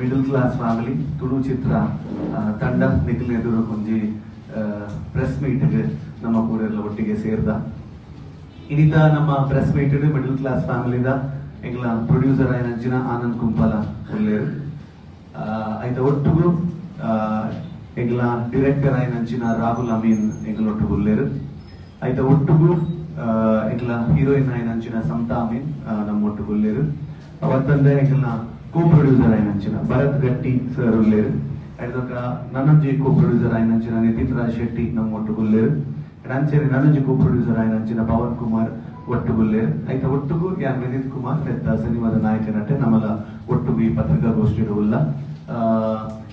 Middle class family Tulu ಚಿತ್ರ ತಂಡ ನಿಖಿಲ್ ಎದುರು ಒಂಜಿ ಪ್ರೆಸ್ ಮೀಟ್ಗೆ ನಮ್ಮ ಕೂರೆಲ್ಲ ಒಟ್ಟಿಗೆ ಸೇರ್ದ. ಇನ್ನಿತ ನಮ್ಮ ಪ್ರೆಸ್ ಮೀಟ್ ಮಿಡಲ್ ಕ್ಲಾಸ್ ಫ್ಯಾಮಿಲಿದ ಎಂಗ್ಲ ಪ್ರೊಡ್ಯೂಸರ್ ಆಯ್ನಂಚಿನ ಆನಂದ್ ಕುಂಪಲ ಉಳ್ಳೇರು ಐತ ಒಟ್ಟುಗು ಆ, ಎಂಗ್ಲ ಡೈರೆಕ್ಟರ್ ಆಯ್ನಂಚಿನ ರಾಹುಲ್ ಅಮೀನ್ ಎಂಗ್ಲ ಒಟ್ಟುಗು ಉಳ್ಳೇರು ಐತ ಒಟ್ಟುಗು ಎಂಗ್ಲ ಹೀರೋಯಿನ್ ಆಯ್ನಂಚಿನ ಸಮತಾ ಅಮೀನ್ ನಮ್ಮ ಒಟ್ಟು ಉಳ್ಳೇರು ಅವತ್ತಂದೆ ಎಂಗ್ಲ ಕೋ ಪ್ರೊಡ್ಯೂಸರ್ ಆಯ್ನಂಚಿನ ಭರತ್ ಗಟ್ಟಿ ಸರ್ ಉಳ್ಳೇರು ಐದೊಕ್ಕ ನನ್ನೊಂಜಿ ಕೋ ಪ್ರೊಡ್ಯೂಸರ್ ಆಯ್ನಂಚಿನ ನಿತಿನ್ ರಾಜ್ ಶೆಟ್ಟಿ ನಮ್ಮ ಒಟ್ಟುಗು ಉಳ್ಳೇರು ರಂಚೇರಿ ನನ್ನೊಂಜಿ ಕೋ ಪ್ರೊಡ್ಯೂಸರ್ ಆಯ್ನಂಚಿನ ಪವನ್ ಕುಮಾರ್ ಒಟ್ಟುಗುಲ್ಲೆ ಐತ ಒಟ್ಟುಗು ಯಾನ್ ವಿನೀತ್ ಕುಮಾರ್ ಪೆತ್ತ ಸಿನಿಮಾದ ನಾಯಕ, ನಟೆ. ನಮ್ಮಲ ಒಟ್ಟುಗು ಈ ಪತ್ರಿಕಾಗೋಷ್ಠಿಡು ಉಲ್ಲ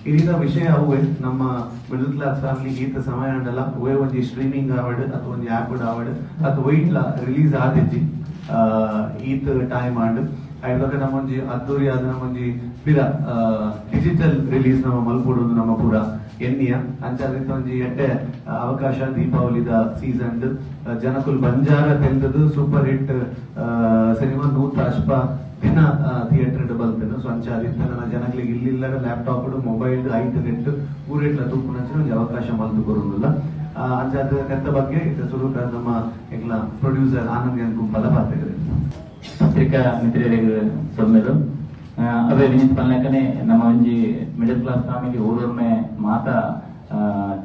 ಇಲ್ಲಿನ ವಿಷಯ ಅವುವೆ ನಮ್ಮ ಮಿಡಲ್ ಕ್ಲಾಸ್ ಫ್ಯಾಮಿಲಿ ಈತ ಸಮಯ ಅಂಡಲ್ಲ ಒಯ್ ಒಂಜಿ ಸ್ಟ್ರೀಮಿಂಗ್ ಆವಡ್ ಅಥವಾ ಒಂಜಿ ಆಪ್ ಆವಡ್ ಅಥವಾ ವೈಟ್ಲ ರಿಲೀಸ್ ಆದಿಜ್ಜಿ ಈತ್ ಟೈಮ್ ಆಂಡ್. ಐದೊಕ ನಮ್ಮೊಂಜಿ ಅದ್ದೂರಿ ಆದ ನಮ್ಮೊಂಜಿ ಪಿರ ಡಿಜಿಟಲ್ ರಿಲೀಸ್ ನಮ್ಮ ಮಲ್ಪೊಡು ನಮ್ಮ ಪೂರ ಎನ್ನಿಯ ಅಂಚಾದಿತ್ತ ಒಂಜಿ ಆ, ಅವಕಾಶ ದೀಪಾವಳಿದ ಸೀಸನ್ ಜನಕುಲ್ ಬಂಜಾರ ತೆಂದದು ಸೂಪರ್ ಹಿಟ್ ಸಿನಿಮಾ ನೂತ ಅಶ್ಪ ದಿನ ಥಿಯೇಟರ್ ಬಲ್ತೇನೆ. ಸೊ ಅಂಚಾದಿತ್ತ ನನ್ನ ಜನಗಳಿಗೆ ಇಲ್ಲಿಲ್ಲ ಲ್ಯಾಪ್ಟಾಪ್ ಮೊಬೈಲ್ ಐದು ನೆಟ್ ಊರೆಟ್ಲ ತೂಪುನಂಚಿನ ಒಂಜಿ ಅವಕಾಶ ಮಲ್ತು ಕೊರೊಂದುಲ್ಲ ಅಂಚಾದ ನೆತ್ತ ಬಗ್ಗೆ ಇತ್ತ ಸುರು ನಮ್ಮ ಎಲ್ಲ ಪ್ರೊಡ್ಯೂಸರ್ ಆನಂದ್ ಗುಂಪಲ ಪಾತೆಗರೆ ಪತ್ರಿಕಾ ಮಿತ್ರರಿಗೆ ಸೊಮ್ಮೆದು ಅವೇ ವಿನೀತ್ ಪನ್ಲಕನೆ ನಮ್ಮ ಒಂಜಿ ಮಿಡಲ್ ಕ್ಲಾಸ್ ಫ್ಯಾಮಿಲಿ ಊರೊಮ್ಮೆ ಮಾತ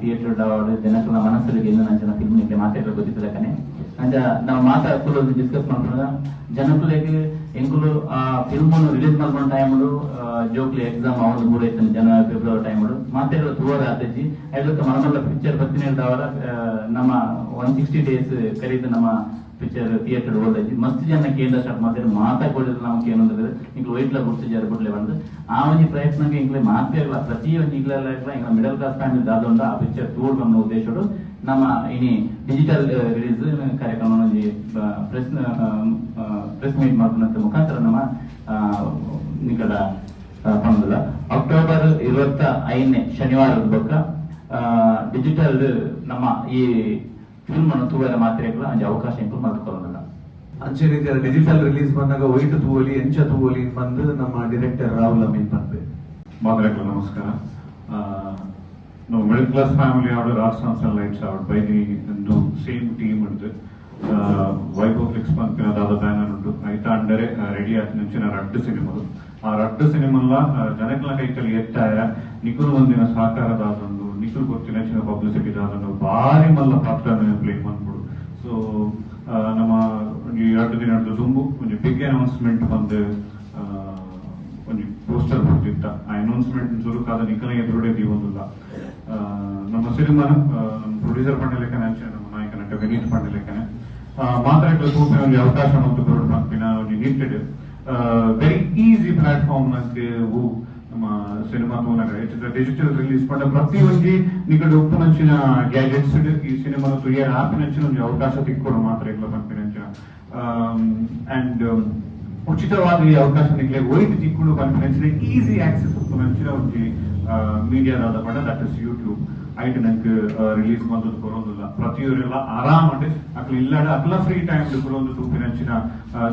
ಥಿಯೇಟರ್ ಡಾವಡ್ ಜನಕಲ ಮನಸ್ಸಲ್ಲಿ ಏನು ನಂಚಿನ ಫಿಲ್ಮ್ ನಿಕ್ಕೆ ಮಾತಾಡಲು ಗೊತ್ತಿದ್ದಲಕನೆ ಅಂಜ ನಾವು ಮಾತ ಕುಲ ಡಿಸ್ಕಸ್ ಮಾಡ್ಕೊಂಡ ಜನಕುಲೆಗೆ ಎಂಕುಲು ಆ ಫಿಲ್ಮ್ ರಿಲೀಸ್ ಮಾಡ್ಕೊಂಡ ಟೈಮ್ಡು ಜೋಕ್ಲಿ ಎಕ್ಸಾಮ್ ಅವನು ಮೂರು ಐತನ ಜನ ಫೆಬ್ರವರಿ ಟೈಮ್ಡು ಮಾತಾಡಲು ತೂವರ ಆತಜ್ಜಿ. ಅದಕ್ಕೆ ಮನಮಲ್ಲ ಪಿಕ್ಚರ್ ಬರ್ತೀನಿ ಹೇಳ್ದವರ ನಮ್ಮ ಒನ್ ಸಿಕ್ಸ್ಟಿ ಡೇಸ್ ಕರೀದು ನಮ್ಮ ಪಿಕ್ಚರ್ ಥಿಯೇಟರ್ ಹೋದೈತಿ ಮಸ್ತ್ ಜನ ಕೇಂದ್ರ ಸ್ಟಾರ್ಟ್ ಮಾಡ್ತಾರೆ ಮಾತಾಡಿದ್ರೆ ನಾವು ಏನಂದ್ರೆ ಈಗ ವೈಟ್ಲ ಗುರ್ತು ಜಾರಿ ಬಿಡ್ಲೆ ಬಂದು. ಆ ಒಂದು ಪ್ರಯತ್ನಕ್ಕೆ ಇಂಗ್ಲೆ ಮಾತಾಡಲ್ಲ ಪ್ರತಿ ಒಂದು ಈಗಲೆಲ್ಲ ಇಂಗ್ಲ ಮಿಡಲ್ ಕ್ಲಾಸ್ ಫ್ಯಾಮಿಲಿ ದಾದೊಂಡ ಆ ಪಿಕ್ಚರ್ ತೂಡ್ ನಮ್ಮ ಉದ್ದೇಶಡು ನಮ್ಮ ಇನಿ ಡಿಜಿಟಲ್ ರಿಲೀಸ್ ಕಾರ್ಯಕ್ರಮ ಪ್ರೆಸ್ ಪ್ರೆಸ್ ಮೀಟ್ ಮಾಡ್ಕೊಂಡಂತ ಮುಖಾಂತರ ನಮ್ಮ ನಿಕಟ ಪಂದಲ ಅಕ್ಟೋಬರ್ ಇರುವತ್ತ ಐದನೇ ಶನಿವಾರದ ಬಗ್ಗೆ ಡಿಜಿಟಲ್ ನಮ್ಮ ಈ ಫಿಲ್ಮ್ ಅನ್ನು ತೂವೆಲ್ಲ ಮಾತ್ರೆಗಳ ಅಂಜೆ ಅವಕಾಶ ಇಂಪ್ರೂವ್ ಮಾಡ್ಕೊಳ್ಳೋಣ ಅಂಚೆ ರೀತಿ ಡಿಜಿಟಲ್ ರಿಲೀಸ್ ಬಂದಾಗ ವೈಟ್ ತೂವಲಿ ಎಂಚ ತೂವಲಿ ಬಂದು ನಮ್ಮ ಡೈರೆಕ್ಟರ್ ರಾಹುಲ್ ಅಮೀನ್ ಬಂದೆ ಮಾದರಿಗಳು ನಮಸ್ಕಾರ. ನಾವು middle class family order art songs and lights ಆರ್ಡ್ ಬೈ ಸೇಮ್ ಟೀಮ್ ಉಂಟು ವೈಭವ್ ಫ್ಲಿಕ್ಸ್ ಪಂಪಿನ ದಾದ ಬ್ಯಾನರ್ ಉಂಟು. ಐತ ಅಂಡರೆ ರೆಡಿ ಆದ ನಿಂಚಿನ ರಡ್ಡು ಸಿನಿಮಾದು ಆ ರಡ್ಡು ಸಿನಿಮಲ್ಲ ಜನಗಳ ಕೈಕಲ್ಲಿ ಎತ್ತಾಯ. ನಿಗುಲು ಒಂದಿನ ಸಹಕಾರದಾದ ನಿಖುಲ್ ಗೊತ್ತಿನ ಪಬ್ಲಿಸಿಟಿ ದಾದಂದು ಭಾರಿ ಮಲ್ಲ ಪಾತ್ರ ಪ್ಲೇ ಮಾಡ್ಬಿಡು. ಸೊ ನಮ್ಮ ಈ ಎರಡು ದಿನ ತುಂಬು ಒಂದು ಬಿಗ್ ಅನೌನ್ಸ್ಮೆಂಟ್ ಬಂದು ಒಂದು ಪೋಸ್ಟರ್ ಬರ್ತಿತ್ತ ಆ ಅನೌನ್ಸ್ಮೆಂಟ್ ಸುರುಕಾದ ನಿಖನ ಎದುರುಡೆ ದೀವೊಂದಿಲ್ಲ ನಮ್ಮ ಸಿನಿಮಾ ನಮ್ಮ ಪ್ರೊಡ್ಯೂಸರ್ ಪಂಡ ಲೆಕ್ಕನೆ ಅಂಚೆ ನಮ್ಮ ನಾಯಕ ನಟ ವಿನೀತ್ ಪಂಡ ಲೆಕ್ಕನೆ ಮಾತ್ರ ಒಂದು ಅವಕಾಶ ಮತ್ತು ಬರೋಡ್ ಪಂಪಿನ ಒಂದು ನೀಟೆಡ್ ವೆರಿ ಈಸಿ ಪ್ಲಾಟ್ಫಾರ್ಮ್ ಹೂ ನಮ್ಮ ಸಿನಿಮಾ ತೋನಾಗ ಡಿಜಿಟಲ್ ರಿಲೀಸ್ ಪಂಡ ಪ್ರತಿ ಒಂಜಿ ನಿಕಡೆ ಉಪ್ಪು ನಂಚಿನ ಗ್ಯಾಜೆಟ್ಸ್ ಈ ಸಿನಿಮಾ ತುಯ್ಯ ಆಪ್ ನಂಚಿನ ಒಂದು ಅವಕಾಶ ತಿಕ್ಕೊಡು ಮಾತ್ರ ಇಲ್ಲ ಪಂಪಿನಂಚಿನ ಅಂಡ್ ಉಚಿತವಾದ ಈ ಅವಕಾಶ ನಿಮಗೆ ಒಯ್ದು ತಿಕ್ಕೊಂಡು ಪಂಪಿನಂಚಿನ ಈಸಿ ಆಕ್ಸೆಸ್ ನಂಚಿನ ಒಂದು ಮೀಡಿಯಾದ ಪಂಡ ದಟ್ ಇಸ್ ಯೂಟ್ಯೂಬ್ ಐಟ್ ನನಗೆ ರಿಲೀಸ್ ಮಾಡೋದು ಕೊರೋದಿಲ್ಲ ಪ್ರತಿಯೊರೆಲ್ಲ ಆರಾಮಂಡೆ ಅಕ್ಲು ಇಲ್ಲಾಡ ಅಕ್ಲ ಫ್ರೀ ಟೈಮ್ ಕೊರೊಂದು ತೂಪಿನಂಚಿನ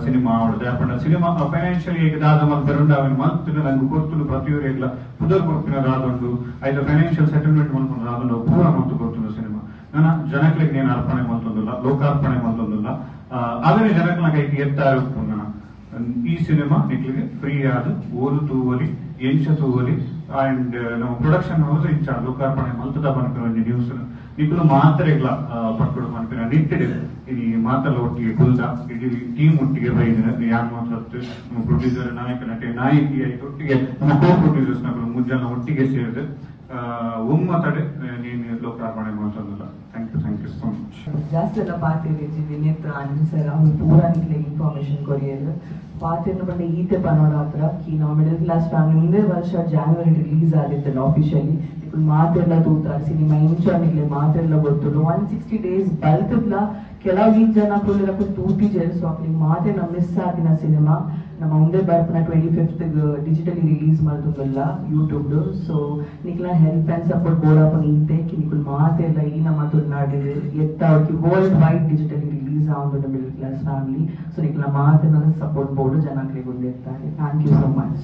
ಸಿನಿಮಾ ಆವಡದೆ ಅಪ್ಪಂಡ ಸಿನಿಮಾ ಫೈನಾನ್ಷಿಯಲಿ ಈಗ ದಾದ ಮಂತ್ ಬರುಂಡ ಅವನ ಮಂತ್ ನಂಗೆ ಗೊತ್ತು ಪ್ರತಿಯೊರೆಲ್ಲ ಪುದರ್ ಕೊಡ್ಪಿನ ರಾದೊಂಡು ಆಯ್ತು ಫೈನಾನ್ಷಿಯಲ್ ಸೆಟಲ್ಮೆಂಟ್ ಮಾಡ್ಕೊಂಡು ರಾದೊಂಡು ಪೂರ ಮಂತ್ ಗೊತ್ತು ಸಿನಿಮಾ ನನ್ನ ಜನಕ್ಕೆ నేను ಅರ್ಪಣೆ ಮಾಡ್ತೊಂದಿಲ್ಲ, ಲೋಕಾರ್ಪಣೆ ಮಾಡ್ತೊಂದಿಲ್ಲ ಅದನ್ನೇ ಜನಕ್ಲ ಕೈಗೆ ಎತ್ತಾ ಈ ಸಿನಿಮಾ ನಿಕ್ಲಿಗೆ ಫ್ರೀ ಆದ, ಓದು ತೂವಲಿ, ಎಂಚ ತೂವಲಿ ಅಂಡ್ ನಾವು ಪ್ರೊಡಕ್ಷನ್ ಹೌಸ್ ಇಂಚ ಲೋಕಾರ್ಪಣೆ ಮಲ್ತದ ಪನ್ಪಿನ ನ್ಯೂಸ್ ಇಬ್ಬರು ಮಾತ್ರ ಇಲ್ಲ ಪಕ್ಕಡು ಪನ್ಪಿನ ನಿಟ್ಟಿಡ್ ಈ ಮಾತಲ್ಲ ಒಟ್ಟಿಗೆ ಕುಲ್ದ. ಇಡೀ ಟೀಮ್ ಒಟ್ಟಿಗೆ ಬೈದಿನ ಯಾನ್ ಮಾತಾಡ್ತು? ನಮ್ಮ ಪ್ರೊಡ್ಯೂಸರ್ ನಾಯಕ, ನಟೆ, ನಾಯಕಿ ಆಯ್ತು. ಒಟ್ಟಿಗೆ ನಮ್ಮ ಕೋ ಪ್ರೊಡ್ಯೂಸರ್ಸ್ ನಗಳು ಮುಂಜಾನೆ ಒಟ್ಟಿಗೆ ಸೇರಿದೆ. ಒಮ್ಮತಡೆ ನೀನು ಲೋಕಾರ್ಪಣೆ ಮಾಡ್ತಂದಿಲ್ಲ thank you thank you so much ಜಾಸ್ತಿ ಎಲ್ಲ ಪಾತಿರ್ಜಿ ವಿನೀತ್ ಆನ್ಸರ್ ಅವ್ನು ಪೂರ ನಿಕ್ಲೆ ಇನ್ಫಾರ್ಮೇಶನ್ ಕೊರಿಯರು ಪಾತಿರ್ನ ಬಂದ ಈತೆ ಪನೋಡ ಹತ್ರ ಕಿ ನಾವು ಮಿಡಲ್ ಕ್ಲಾಸ್ ಫ್ಯಾಮಿಲಿ ಮುಂದೆ ವರ್ಷ ಜಾನ್ವರಿ ರಿಲೀಸ್ ಆಗಿತ್ತು ಆಫಿಷಿಯಲಿ ఇప్పుడు ಮಾತೆಲ್ಲ ತೂತಾರ ಸಿನಿಮಾ ಇಂಚಾನಿಗ್ಲೆ ಮಾತೆಲ್ಲ ಗೊತ್ತುಂಡು ಒನ್ ಸಿಕ್ಸ್ಟಿ ಡೇಸ್ ಬಲ್ತದ್ಲ ಕೆಲವು ಜನ ಕುಳ್ಳಿರಕ್ಕೆ ತೂತಿ ಜೇರ್ಸು ಅಕ್ಲಿಗೆ ಮಾತೆಲ್ಲ ಮಿಸ್ ಆಗಿನ ಸಿನಿಮಾ ನಮ್ಮ ಒಂದೇ ಬರ್ಪನ ಟ್ವೆಂಟಿ ಫಿಫ್ತ್ ಡಿಜಿಟಲಿ ರಿಲೀಸ್ ಮಾಡ್తుందಲ್ಲ ಯೂಟ್ಯೂಬ್ ಸೊ ನಿಕ್ಲ ಹೆಲ್ಪ್ ಆ್ಯಂಡ್ ಸಪೋರ್ಟ್ ಬೋಡಪ್ಪ ಕಿ ನಿಕುಲ್ ಮಾತೆಲ್ಲ ಈ ನಮ್ಮ ತುರ್ನಾಡಿದೆ ಎತ್ತ ಅವ್ರಿಗೆ ವರ್ಲ್ಡ್ ವೈಡ್ ಡಿಜಿಟಲಿ ರಿಲೀಸ್ ಆಗುಂಡು ಮಿಡಲ್ ಕ್ಲಾಸ್ ಫ್ಯಾಮಿಲಿ ಸೊ ನಿಕ್ಲ ಮಾತಿನ ಸಪೋರ್ಟ್ ಬೋರ್ಡ್ ಜನಗಳಿಗೆ ಗೊತ್ತಿರ್ತಾರೆ ಥ್ಯಾಂಕ್ ಯು ಸೊ ಮಚ್